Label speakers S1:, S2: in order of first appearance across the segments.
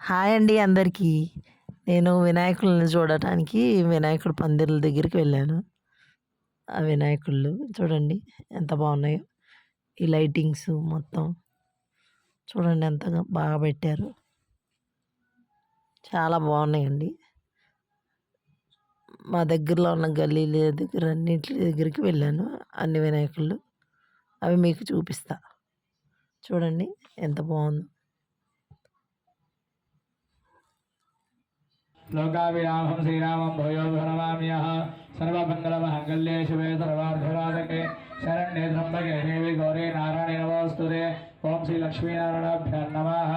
S1: Hi అండి అందరికీ. నేను వినాయకుల్ని చూడటానికి వినాయకుడు పందిర్ల దగ్గరికి వెళ్ళాను. ఆ వినాయకుళ్ళు చూడండి ఎంత బాగున్నాయో. ఈ లైటింగ్స్ మొత్తం చూడండి ఎంత బాగా పెట్టారు. చాలా బాగున్నాయండి. మా దగ్గరలో ఉన్న గల్లీల దగ్గర అన్నింటి దగ్గరికి వెళ్ళాను అన్ని వినాయకుళ్ళు. అవి మీకు చూపిస్తా. చూడండి ఎంత బాగుందో.
S2: లోకాభిరామం శ్రీరామం భూయో నమామ్యః సర్వమంగళమహంగళ్యే శివే సర్వార్థసాధకే శరణ్యే త్రంబకే దేవి గౌరీ నారాయణి నమోస్తుతే ఓం శ్రీ లక్ష్మీనారాయణాభ్యాం నమః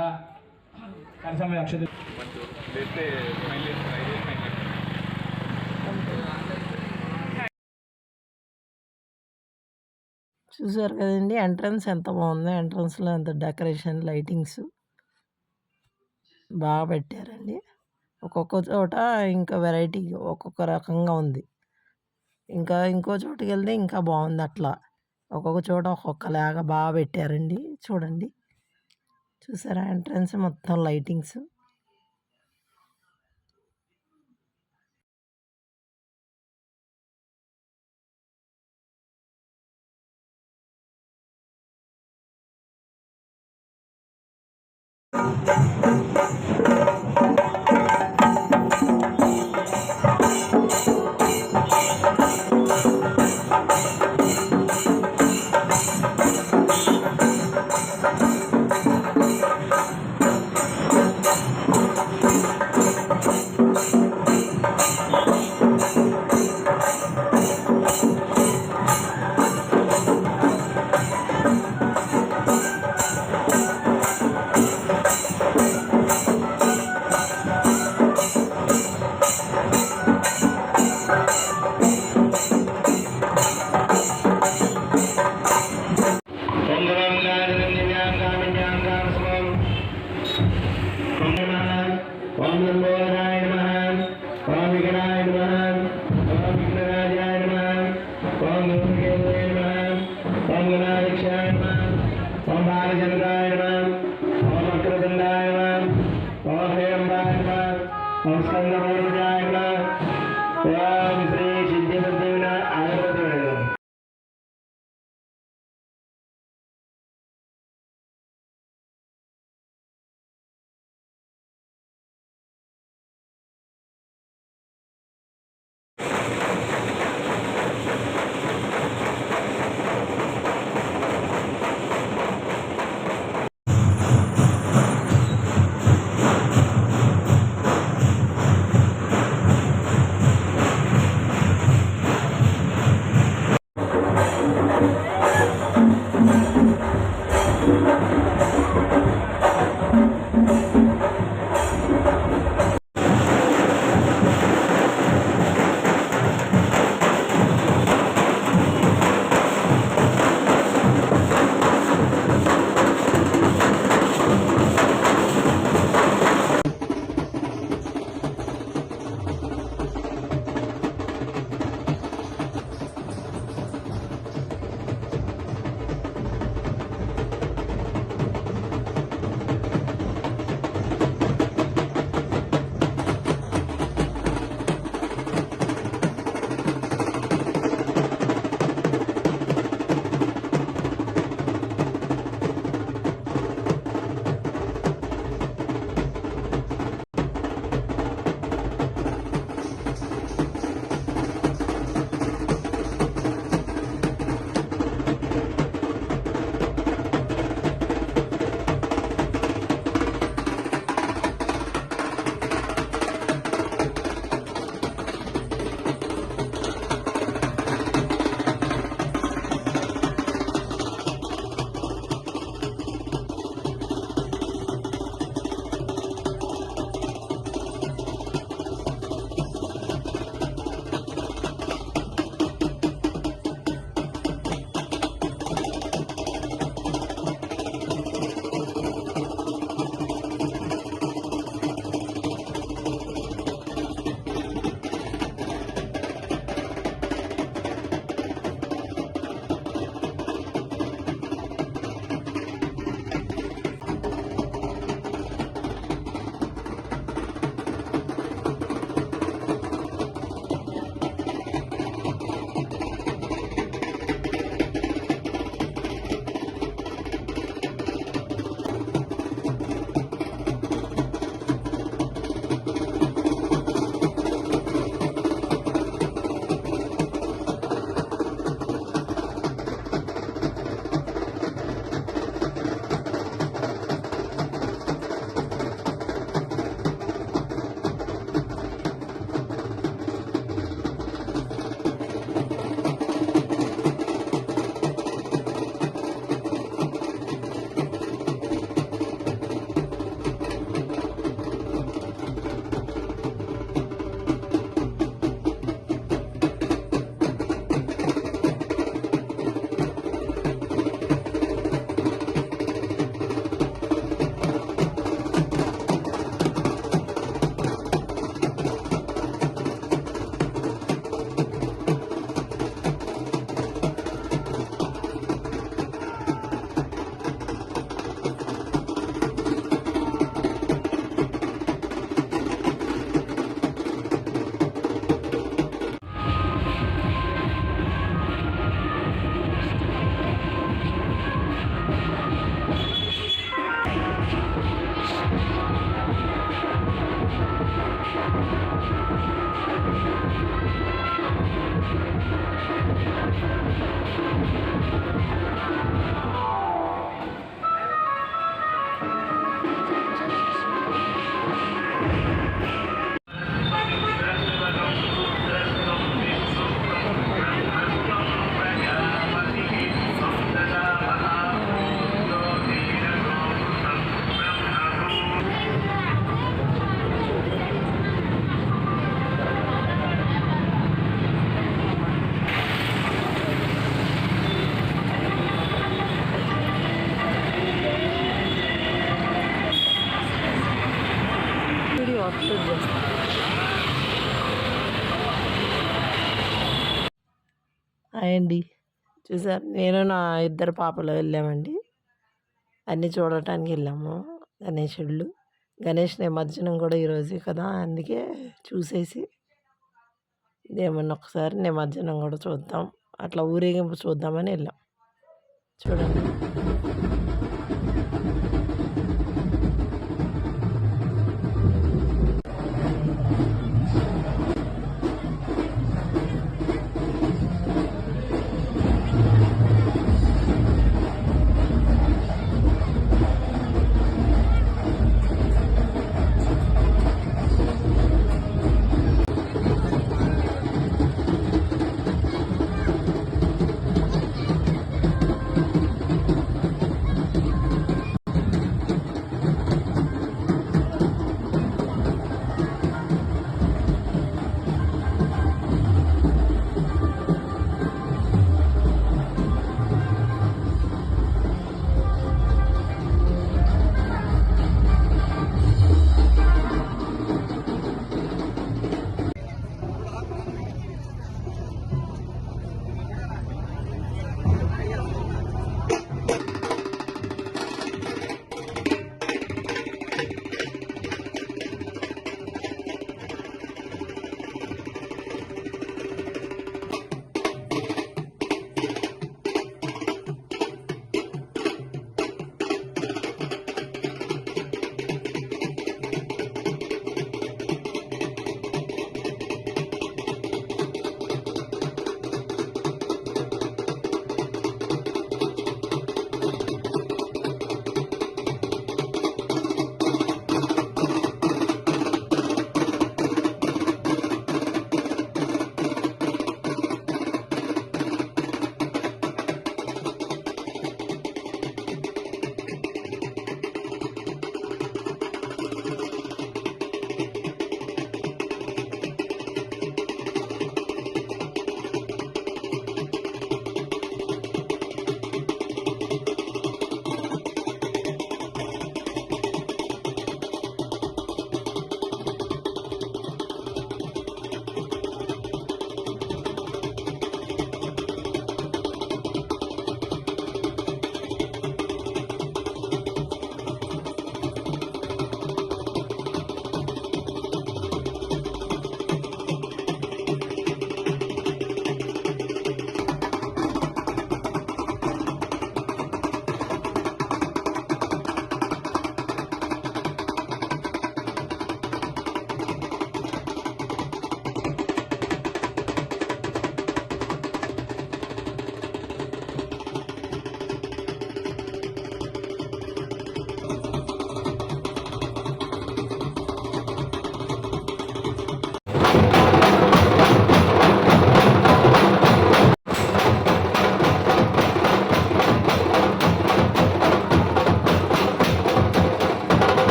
S1: చూసారు కదండి ఎంట్రన్స్ ఎంత బాగుందో ఎంట్రన్స్లో ఎంత డెకరేషన్ లైటింగ్స్ బాగా పెట్టారండి. ఒక్కొక్క చోట ఇంకా వెరైటీ ఒక్కొక్క రకంగా ఉంది. ఇంకా ఇంకో చోటుకి వెళ్తే ఇంకా బాగుంది అట్లా. ఒక్కొక్క చోట ఒక్కొక్కలాగా బాగా పెట్టారండి. చూడండి. చూసారా ఎంట్రన్స్ మొత్తం లైటింగ్స్
S2: స్వామి వినాయకుడు
S1: షూట్ చేస్తాను చూసారు నేను నా ఇద్దరు పాపలు వెళ్ళామండి. అన్నీ చూడటానికి వెళ్ళాము గణేషుళ్ళు. గణేష్ నిమజ్జనం కూడా ఈరోజే కదా అందుకే చూసేసి ఇదేమన్నా ఒకసారి నిమజ్జనం కూడా చూద్దాం. అట్లా ఊరేగింపు చూద్దామని వెళ్ళాం. చూడండి.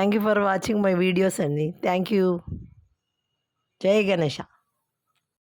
S1: Thank you for watching my videos అండి థ్యాంక్ యూ జై గణేష